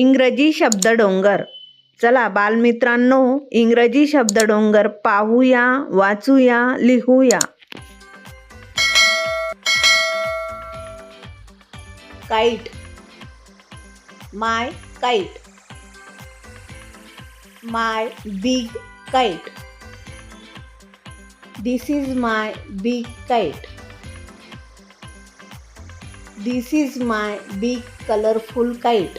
इंग्रजी शब्द डोंगर. चला बालमित्रांनो इंग्रजी शब्द डोंगर पाहूया वाचूया लिहूया. Kite my kite my big kite this is my big kite this is my big colourful kite